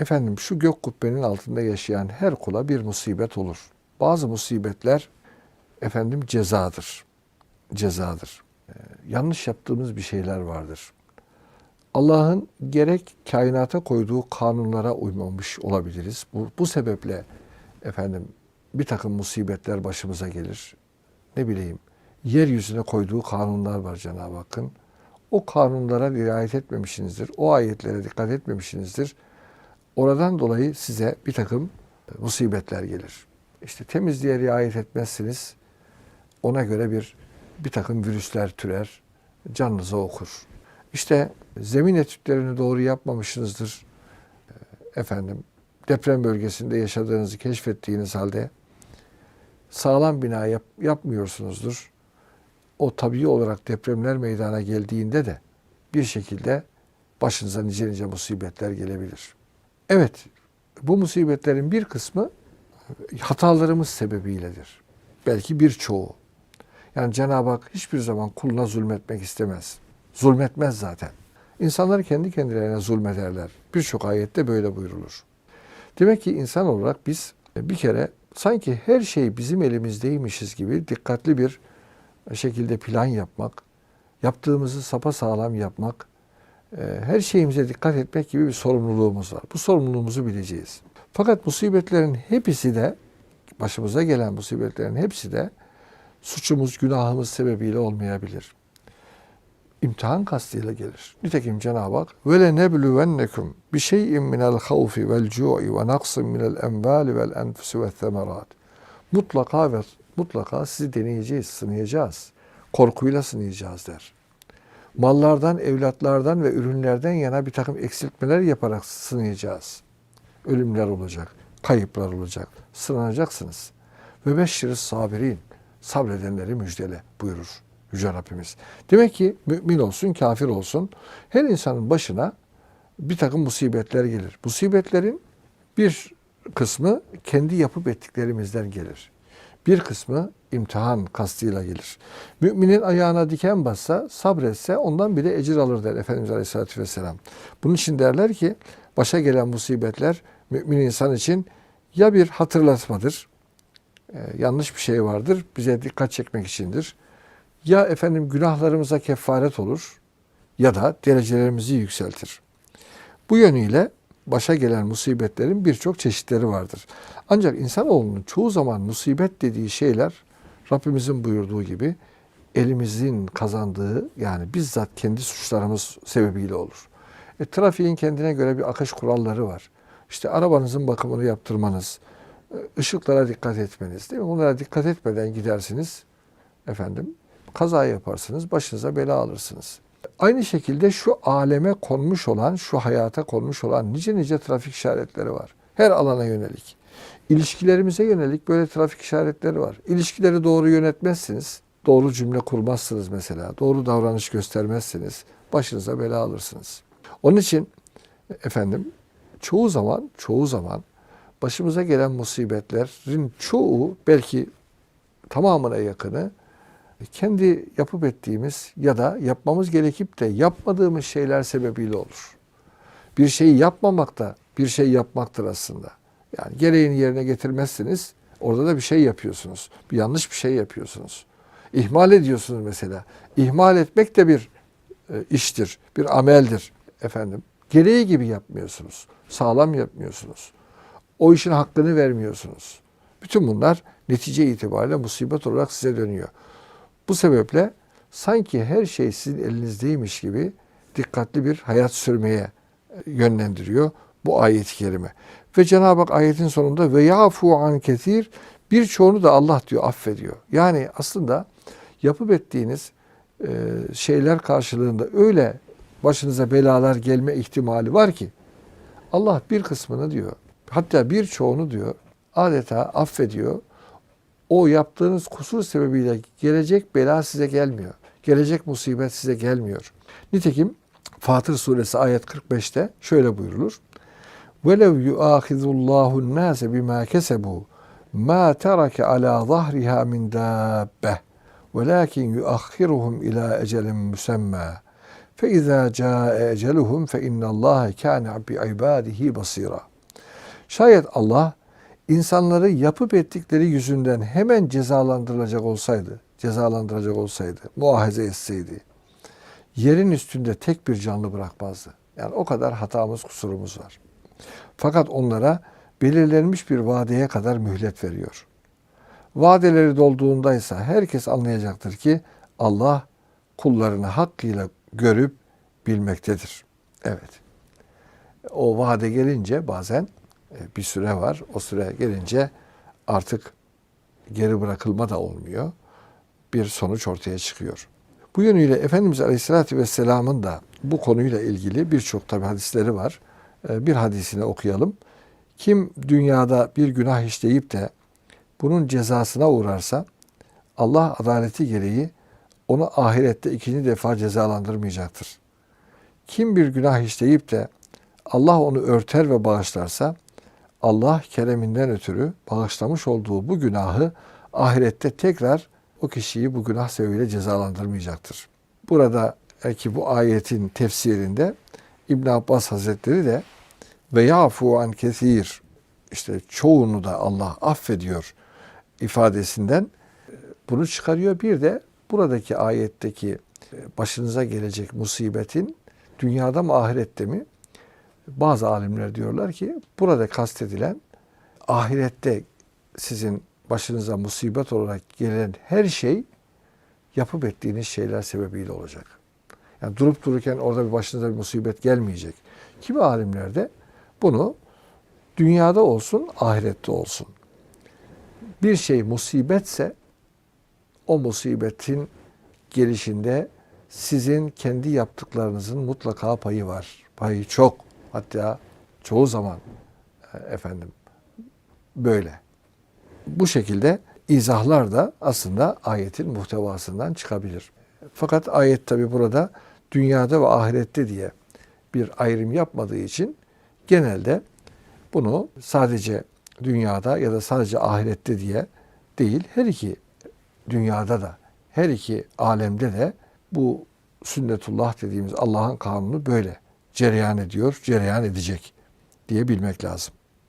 Efendim şu gök kubbenin altında yaşayan her kula bir musibet olur. Bazı musibetler efendim cezadır. Cezadır. Ee, yanlış yaptığımız bir şeyler vardır. Allah'ın gerek kainata koyduğu kanunlara uymamış olabiliriz. Bu, bu sebeple efendim bir takım musibetler başımıza gelir. Ne bileyim yeryüzüne koyduğu kanunlar var Cenab-ı Hakk'ın. O kanunlara riayet etmemişsinizdir. O ayetlere dikkat etmemişsinizdir. Oradan dolayı size bir takım musibetler gelir. İşte temizliğe riayet etmezsiniz. Ona göre bir bir takım virüsler türer. Canınıza okur. İşte zemin etütlerini doğru yapmamışsınızdır. Efendim deprem bölgesinde yaşadığınızı keşfettiğiniz halde sağlam bina yap, yapmıyorsunuzdur. O tabii olarak depremler meydana geldiğinde de bir şekilde başınıza nice nice musibetler gelebilir. Evet, bu musibetlerin bir kısmı hatalarımız sebebiyledir. Belki birçoğu. Yani Cenab-ı Hak hiçbir zaman kuluna zulmetmek istemez. Zulmetmez zaten. İnsanlar kendi kendilerine zulmederler. Birçok ayette böyle buyrulur. Demek ki insan olarak biz bir kere sanki her şey bizim elimizdeymişiz gibi dikkatli bir şekilde plan yapmak, yaptığımızı sapa sağlam yapmak, e, ee, her şeyimize dikkat etmek gibi bir sorumluluğumuz var. Bu sorumluluğumuzu bileceğiz. Fakat musibetlerin hepsi de başımıza gelen musibetlerin hepsi de suçumuz, günahımız sebebiyle olmayabilir. İmtihan kastıyla gelir. Nitekim Cenab-ı Hak "Ve lenebluvennekum bi şey'in minel havfi vel cu'i ve naqsin minel envali vel enfusi ve semerat." Mutlaka ve mutlaka sizi deneyeceğiz, sınayacağız. Korkuyla sınayacağız der. Mallardan, evlatlardan ve ürünlerden yana bir takım eksiltmeler yaparak sınayacağız. Ölümler olacak, kayıplar olacak, sınanacaksınız. Ve beşşiriz sabirin, sabredenleri müjdele buyurur Yüce Rabbimiz. Demek ki mümin olsun, kafir olsun, her insanın başına bir takım musibetler gelir. Musibetlerin bir kısmı kendi yapıp ettiklerimizden gelir. Bir kısmı imtihan kastıyla gelir. Müminin ayağına diken bassa, sabretse ondan bile ecir alır der Efendimiz Aleyhisselatü Vesselam. Bunun için derler ki başa gelen musibetler mümin insan için ya bir hatırlatmadır, e, yanlış bir şey vardır, bize dikkat çekmek içindir. Ya efendim günahlarımıza kefaret olur ya da derecelerimizi yükseltir. Bu yönüyle başa gelen musibetlerin birçok çeşitleri vardır. Ancak insanoğlunun çoğu zaman musibet dediği şeyler Rabbimizin buyurduğu gibi elimizin kazandığı yani bizzat kendi suçlarımız sebebiyle olur. E, trafiğin kendine göre bir akış kuralları var. İşte arabanızın bakımını yaptırmanız, e, ışıklara dikkat etmeniz değil mi? Bunlara dikkat etmeden gidersiniz efendim kaza yaparsınız, başınıza bela alırsınız. Aynı şekilde şu aleme konmuş olan, şu hayata konmuş olan nice nice trafik işaretleri var. Her alana yönelik. İlişkilerimize yönelik böyle trafik işaretleri var. İlişkileri doğru yönetmezsiniz. Doğru cümle kurmazsınız mesela. Doğru davranış göstermezsiniz. Başınıza bela alırsınız. Onun için efendim çoğu zaman, çoğu zaman başımıza gelen musibetlerin çoğu belki tamamına yakını kendi yapıp ettiğimiz ya da yapmamız gerekip de yapmadığımız şeyler sebebiyle olur. Bir şeyi yapmamak da bir şey yapmaktır aslında. Yani gereğini yerine getirmezsiniz. Orada da bir şey yapıyorsunuz. Bir yanlış bir şey yapıyorsunuz. İhmal ediyorsunuz mesela. İhmal etmek de bir e, iştir, bir ameldir efendim. Gereği gibi yapmıyorsunuz. Sağlam yapmıyorsunuz. O işin hakkını vermiyorsunuz. Bütün bunlar netice itibariyle musibet olarak size dönüyor. Bu sebeple sanki her şey sizin elinizdeymiş gibi dikkatli bir hayat sürmeye e, yönlendiriyor bu ayet-i kerime. Ve Cenab-ı Hak ayetin sonunda ve yafu an ketir birçoğunu da Allah diyor affediyor. Yani aslında yapıp ettiğiniz e, şeyler karşılığında öyle başınıza belalar gelme ihtimali var ki Allah bir kısmını diyor hatta birçoğunu diyor adeta affediyor o yaptığınız kusur sebebiyle gelecek bela size gelmiyor. Gelecek musibet size gelmiyor. Nitekim Fatır suresi ayet 45'te şöyle buyurulur. وَلَوْ يُؤَاخِذُ اللّٰهُ النَّاسَ بِمَا كَسَبُوا مَا تَرَكَ عَلَى ظَهْرِهَا مِنْ دَابَّةٍ وَلَكِنْ يُؤَخِّرُهُمْ إِلَى أَجَلٍ مُسَمَّى فَاِذَا جَاءَ اَجَلُهُمْ فَاِنَّ اللّٰهَ كَانَ بِعِبَادِهِ بَصِيرًا Şayet Allah insanları yapıp ettikleri yüzünden hemen cezalandırılacak olsaydı, cezalandıracak olsaydı, muahaze etseydi, yerin üstünde tek bir canlı bırakmazdı. Yani o kadar hatamız, kusurumuz var. Fakat onlara belirlenmiş bir vadeye kadar mühlet veriyor. Vadeleri dolduğundaysa herkes anlayacaktır ki Allah kullarını hakkıyla görüp bilmektedir. Evet. O vade gelince bazen e, bir süre var. O süre gelince artık geri bırakılma da olmuyor. Bir sonuç ortaya çıkıyor. Bu yönüyle Efendimiz Aleyhisselatü Vesselam'ın da bu konuyla ilgili birçok tabi hadisleri var. E, Bir hadisini okuyalım. Kim dünyada bir günah işleyip de bunun cezasına uğrarsa Allah adaleti gereği onu ahirette ikinci defa cezalandırmayacaktır. Kim bir günah işleyip de Allah onu örter ve bağışlarsa Allah kereminden ötürü bağışlamış olduğu bu günahı ahirette tekrar o kişiyi bu günah sebebiyle cezalandırmayacaktır. Burada ki bu ayetin tefsirinde İbn Abbas Hazretleri de ve yafu an kesir işte çoğunu da Allah affediyor ifadesinden e, bunu çıkarıyor. Bir de buradaki ayetteki e, başınıza gelecek musibetin dünyada mı ahirette mi? Bazı alimler diyorlar ki burada kastedilen ahirette sizin başınıza musibet olarak gelen her şey yapıp ettiğiniz şeyler sebebiyle olacak. Yani durup dururken orada bir başınıza bir musibet gelmeyecek. Kimi alimler de bunu dünyada olsun, ahirette olsun. Bir şey musibetse o musibetin gelişinde sizin kendi yaptıklarınızın mutlaka payı var. Payı çok. Hatta çoğu zaman e, efendim böyle. Bu şekilde izahlar da aslında ayetin muhtevasından çıkabilir. Fakat ayet tabi burada dünyada ve ahirette diye bir ayrım yapmadığı için genelde bunu sadece dünyada ya da sadece ahirette diye değil her iki dünyada da her iki alemde de bu sünnetullah dediğimiz Allah'ın kanunu böyle cereyan ediyor, cereyan edecek diye bilmek lazım.